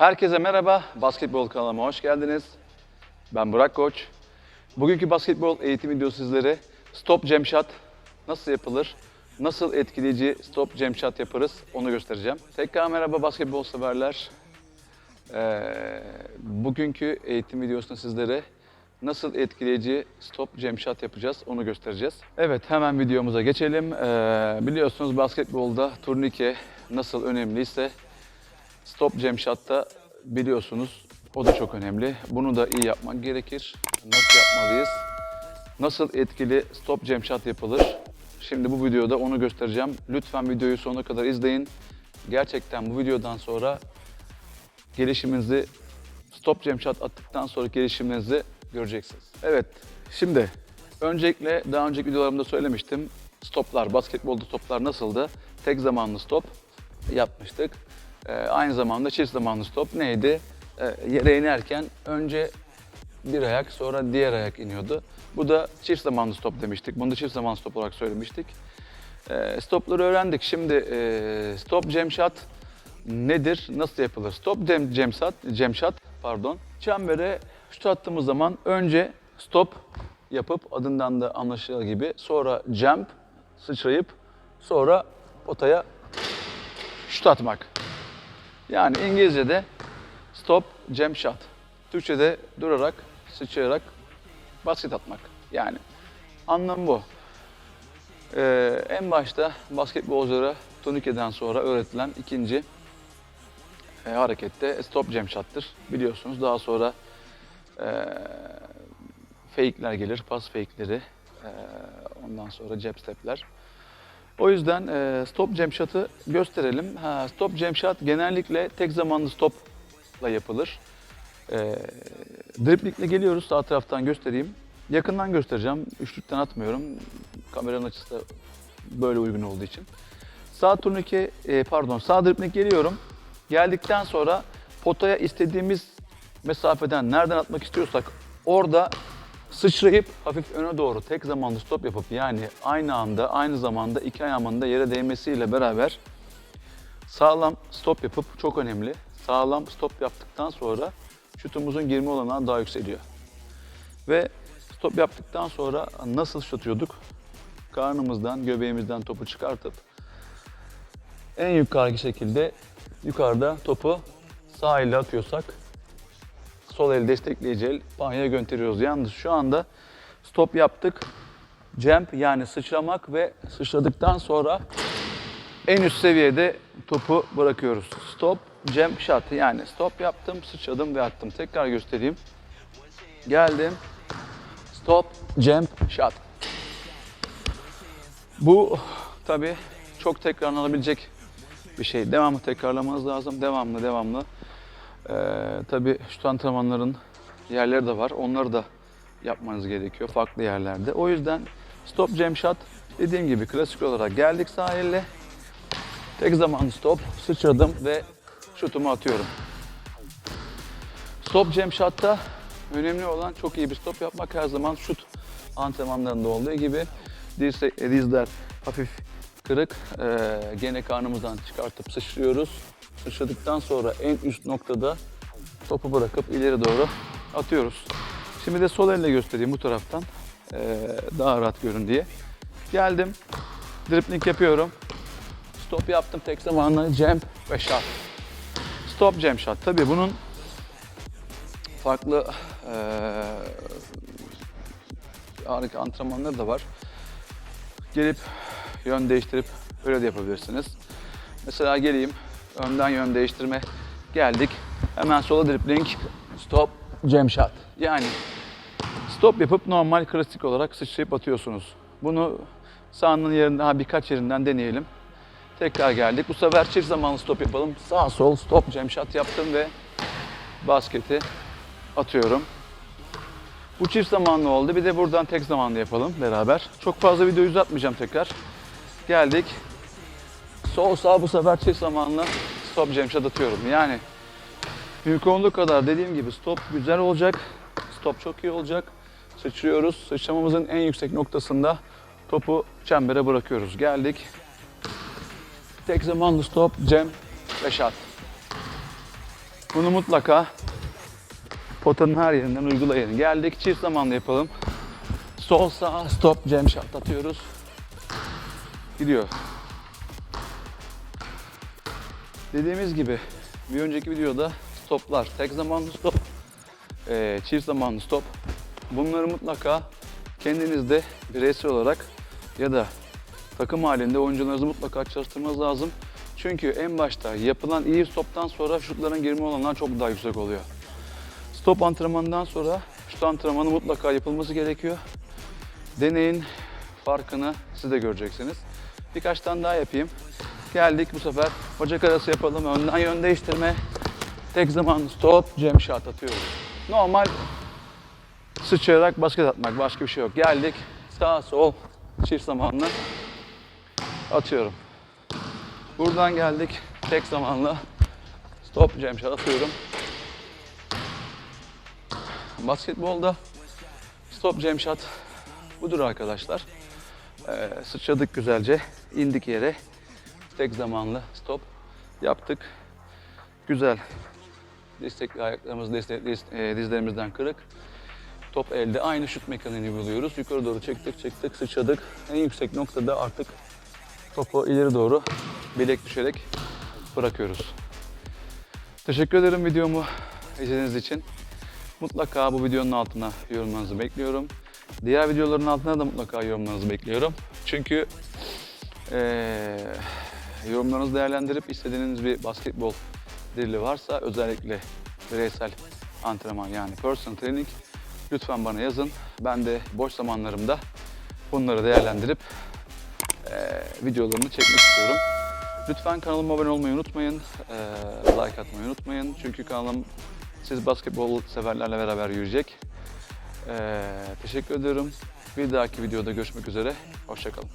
Herkese merhaba, basketbol kanalıma hoş geldiniz. Ben Burak Koç. Bugünkü basketbol eğitim videosu sizlere stop jam shot nasıl yapılır, nasıl etkileyici stop jam shot yaparız onu göstereceğim. Tekrar merhaba basketbol severler. Ee, bugünkü eğitim videosunda sizlere nasıl etkileyici stop jam shot yapacağız onu göstereceğiz. Evet hemen videomuza geçelim. Ee, biliyorsunuz basketbolda turnike nasıl önemliyse Stop jam shot'ta biliyorsunuz o da çok önemli. Bunu da iyi yapmak gerekir. Nasıl yapmalıyız? Nasıl etkili stop jam shot yapılır? Şimdi bu videoda onu göstereceğim. Lütfen videoyu sonuna kadar izleyin. Gerçekten bu videodan sonra gelişiminizi stop jam shot attıktan sonra gelişiminizi göreceksiniz. Evet, şimdi öncelikle daha önceki videolarımda söylemiştim. Stoplar, basketbolda stoplar nasıldı? Tek zamanlı stop yapmıştık. Ee, aynı zamanda çift zamanlı stop neydi? Ee, yere inerken önce bir ayak sonra diğer ayak iniyordu. Bu da çift zamanlı stop demiştik. Bunu da çift zamanlı stop olarak söylemiştik. Ee, stopları öğrendik. Şimdi e, stop jam shot nedir? Nasıl yapılır? Stop jam, jam pardon. Çembere şut attığımız zaman önce stop yapıp adından da anlaşılır gibi sonra jump sıçrayıp sonra potaya şut atmak. Yani İngilizce'de stop jam shot. Türkçe'de durarak, sıçrayarak basket atmak. Yani anlam bu. Ee, en başta basketbolculara turnikeden sonra öğretilen ikinci e, harekette stop jam shot'tır. Biliyorsunuz daha sonra e, fake'ler gelir, pas fake'leri, e, ondan sonra jab step'ler. O yüzden e, stop jam shot'ı gösterelim. Ha, stop jam shot genellikle tek zamanlı stopla yapılır. E, driplingle geliyoruz sağ taraftan göstereyim. Yakından göstereceğim. Üçlükten atmıyorum. Kameranın açısı da böyle uygun olduğu için. Sağ turnike, e, pardon sağ dripling geliyorum. Geldikten sonra potaya istediğimiz mesafeden nereden atmak istiyorsak orada sıçrayıp hafif öne doğru tek zamanlı stop yapıp yani aynı anda aynı zamanda iki ayağımın da yere değmesiyle beraber sağlam stop yapıp çok önemli. Sağlam stop yaptıktan sonra şutumuzun girme olanağı daha yükseliyor. Ve stop yaptıktan sonra nasıl şut atıyorduk? Karnımızdan, göbeğimizden topu çıkartıp en yukarı şekilde yukarıda topu sağ elle atıyorsak sol el destekleyici el banyoya gönderiyoruz. Yalnız şu anda stop yaptık. Jump yani sıçramak ve sıçradıktan sonra en üst seviyede topu bırakıyoruz. Stop, jump, shot. Yani stop yaptım, sıçradım ve attım. Tekrar göstereyim. Geldim. Stop, jump, shot. Bu tabii çok tekrarlanabilecek bir şey. Devamlı tekrarlamanız lazım. Devamlı, devamlı. Ee, tabii şu antrenmanların yerleri de var. Onları da yapmanız gerekiyor farklı yerlerde. O yüzden stop jam shot dediğim gibi klasik olarak geldik sahille. Tek zamanlı stop, sıçradım ve şutumu atıyorum. Stop jam shot'ta önemli olan çok iyi bir stop yapmak her zaman şut antrenmanlarında olduğu gibi dirse, dizler hafif kırık. Ee, gene karnımızdan çıkartıp sıçrıyoruz. Sıçradıktan sonra en üst noktada topu bırakıp ileri doğru atıyoruz. Şimdi de sol elle göstereyim bu taraftan. ee, daha rahat görün diye. Geldim. Dripling yapıyorum. Stop yaptım tek zamanlı jump ve shot. Stop jump shot. Tabii bunun farklı ee, harika antrenmanları da var. Gelip yön değiştirip öyle de yapabilirsiniz. Mesela geleyim, önden yön değiştirme geldik. Hemen sola dribling, stop, jam shot. Yani stop yapıp normal klasik olarak sıçrayıp atıyorsunuz. Bunu sahanın yerinde, daha birkaç yerinden deneyelim. Tekrar geldik. Bu sefer çift zamanlı stop yapalım. Sağ sol stop jam shot yaptım ve basketi atıyorum. Bu çift zamanlı oldu. Bir de buradan tek zamanlı yapalım beraber. Çok fazla video uzatmayacağım tekrar. Geldik. Sol sağ bu sefer çift zamanlı stop shot atıyorum. Yani mümkün olduğu kadar dediğim gibi stop güzel olacak. Stop çok iyi olacak. Sıçrıyoruz. Sıçramamızın en yüksek noktasında topu çembere bırakıyoruz. Geldik. Tek zamanlı stop, jam ve shot. Bunu mutlaka potanın her yerinden uygulayın. Geldik çift zamanlı yapalım. Sol sağ stop jam shot atıyoruz. Gidiyor. Dediğimiz gibi bir önceki videoda stoplar tek zamanlı stop, eee, çift zamanlı stop. Bunları mutlaka kendinizde bireysel olarak ya da takım halinde oyuncularınızı mutlaka çalıştırmanız lazım. Çünkü en başta yapılan iyi stoptan sonra şutların girme olanlar çok daha yüksek oluyor. Stop antrenmanından sonra şut antrenmanı mutlaka yapılması gerekiyor. Deneyin farkını siz de göreceksiniz. Birkaç tane daha yapayım. Geldik bu sefer bacak arası yapalım. Önden yön değiştirme. Tek zaman stop, jam shot atıyoruz. Normal sıçrayarak basket atmak. Başka bir şey yok. Geldik. Sağ sol çift zamanlı atıyorum. Buradan geldik. Tek zamanlı stop jam shot atıyorum. Basketbolda stop jam shot budur arkadaşlar. Ee, sıçradık güzelce. indik yere. Tek zamanlı stop yaptık. Güzel. Destekli ayaklarımız e, dizlerimizden kırık. Top elde. Aynı şut mekaniğini buluyoruz. Yukarı doğru çektik çektik sıçradık. En yüksek noktada artık topu ileri doğru bilek düşerek bırakıyoruz. Teşekkür ederim videomu izlediğiniz için. Mutlaka bu videonun altına yorumlarınızı bekliyorum. Diğer videoların altına da mutlaka yorumlarınızı bekliyorum. Çünkü eee yorumlarınızı değerlendirip istediğiniz bir basketbol dili varsa özellikle bireysel antrenman yani personal training lütfen bana yazın. Ben de boş zamanlarımda bunları değerlendirip eee videolarını çekmek istiyorum. Lütfen kanalıma abone olmayı unutmayın. eee, like atmayı unutmayın. Çünkü kanalım siz basketbol severlerle beraber yürüyecek. Eee, teşekkür ediyorum. Bir dahaki videoda görüşmek üzere. Hoşçakalın.